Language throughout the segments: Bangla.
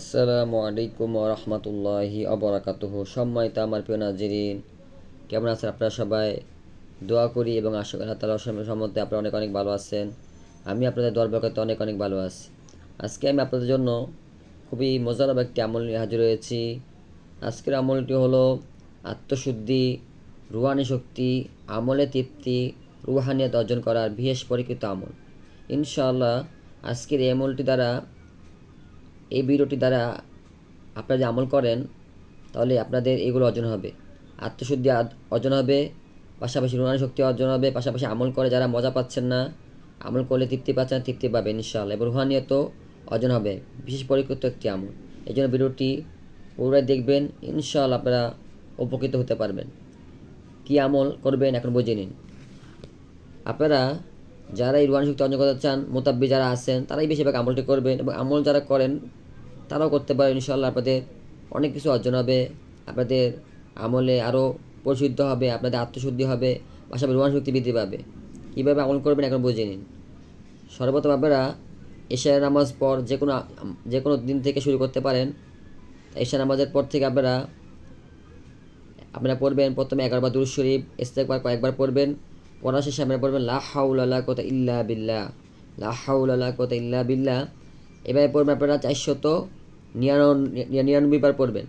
আসসালামু আলাইকুম রহমতুল্লাহি অবরাকাতুহ সম্মানিত আমার প্রিয় নাজিরিন, কেমন আছেন আপনারা সবাই? দোয়া করি এবং আশা করি তালা সম্বন্ধে আপনারা অনেক অনেক ভালো আছেন। আমি আপনাদের দোয়ার বরকতে অনেক অনেক ভালো আছি। আজকে আমি আপনাদের জন্য খুবই মজাদার একটি আমল নিয়ে হাজির হয়েছি। আজকের আমলটি হলো আত্মশুদ্ধি, রুহানি শক্তি, আমলে তৃপ্তি, রুহানিয়াত অর্জন করার বিশেষ পরীক্ষিত আমল। ইনশাআল্লাহ আজকের এই আমলটি দ্বারা এই ভিডিওটি দ্বারা আপনারা যে আমল করেন তাহলে আপনাদের এগুলো অর্জন হবে। আত্মশুদ্ধি অর্জন হবে পাশাপাশি রুহানি শক্তি অর্জন হবে পাশাপাশি আমল করে যারা মজা পাচ্ছেন না আমল করলে তৃপ্তি পাচ্ছেন না, তৃপ্তি পাবেন ইনশাআল্লাহ। এবং রুহানিয়ত অর্জন হবে বিশেষ পরীক্ষিত একটি আমল। এই জন্য ভিডিওটি পুরোটাই দেখবেন ইনশাআল্লাহ আপনারা উপকৃত হতে পারবেন। কী আমল করবেন এখন বুঝে নিন। আপনারা যারা এই রুহানি শক্তি অর্জন করতে চান মোতাব্বি যারা আছেন তারাই বেশিরভাগ আমলটি করবেন এবং আমল যারা করেন তারাও করতে পারেন ইনশাল্লাহ আপনাদের অনেক কিছু অর্জন হবে। আপনাদের আমলে আরও পরিশুদ্ধ হবে, আপনাদের আত্মশুদ্ধি হবে, পাশাপাশি রুহানি শক্তি বৃদ্ধি পাবে। কীভাবে আমল করবেন এখন বুঝে নিন। সর্বপ্রথম আপনারা এশার নামাজ পর যে কোনো যে কোনো দিন থেকে শুরু করতে পারেন। এশা নামাজের পর থেকে আপনারা আপনারা পড়বেন প্রথমে এগারোবার দুরুদ শরীফ ইস্তেকবার কয়েকবার পড়বেন। পড়া শেষে আপনারা পড়বেন, লা হাউলা কোতা ইল্লা বিল্লাহ লা হাউলা কোতা ইল্লা বিল্লাহ এভাবে পড়বেন আপনারা চারশত নিরানব্বই নিরানব্বই বার পড়বেন।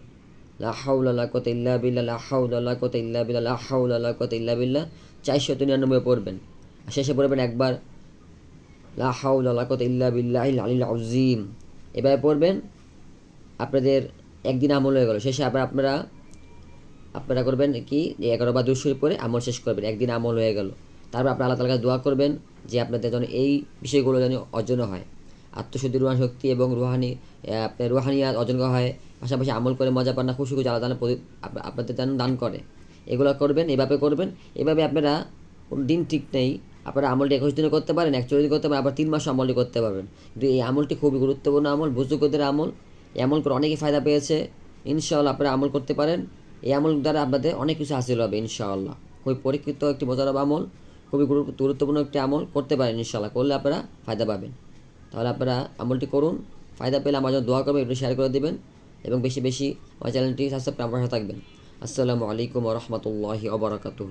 লা হাউলা কোতা ইল্লা বিল্লাহ, লা হাউলা কোতা ইল্লা বিল্লাহ, লা হাউলা কোতা ইল্লা বিল্লাহ, চারশত নিরানব্বই পড়বেন। শেষে পড়বেন একবার, লা হাউলা কোতা ইল্লা বিল্লাহ আলিল আজিম এভাবে পড়বেন, আপনাদের একদিন আমল হয়ে গেল। শেষে আবার আপনারা আপনারা করবেন কি এগারো বা দুশো পরে আমল শেষ করবেন, একদিন আমল হয়ে গেল। তারপর আপনার আল্লাহ তালার দোয়া করবেন যে আপনাদের যেন এই বিষয়গুলো যেন অর্জন হয়। আত্মশুদ্ধি রুহান শক্তি এবং রুহানি আপনার রুহানিয়াত অর্জন করা হয়। পাশাপাশি আমল করে মজা পান না, খুশি খুশি আপ- আপনাদের যেন দান করে। এগুলো করবেন, এভাবে করবেন। এভাবে আপনারা দিন ঠিক নেই। আপনারা আমলটি একুশ দিনে করতে পারেন, একচল্লিশ দিন করতে পারেন, আবার তিন মাস আমলটি করতে পারবেন। কিন্তু এই আমলটি খুবই গুরুত্বপূর্ণ আমল, বুজুর্গদের আমল। এই আমল করে অনেকেই ফায়দা পেয়েছে। ইনশাআল্লাহ আপনারা আমল করতে পারেন। এই আমল দ্বারা আপনাদের অনেক কিছু হাসিল হবে, ইনশাআল্লাহ। খুবই পরীক্ষিত একটি মজার আমল, খুবই গুরু- গুরুত্বপূর্ণ একটি আমল, করতে পারেন ইনশাআল্লাহ। করলে আপনারা ফায়দা পাবেন। তাহলে আপনারা আমলটি করুন। ফায়দা পেলে আমার জন্য দোয়া করবেন, একটু শেয়ার করে দেবেন এবং বেশি বেশি আমার চ্যানেলটি সাবস্ক্রাইব করে আমার থাকবেন। আসসালামু আলাইকুম রহমতুল্লাহি অবরাকাতুহ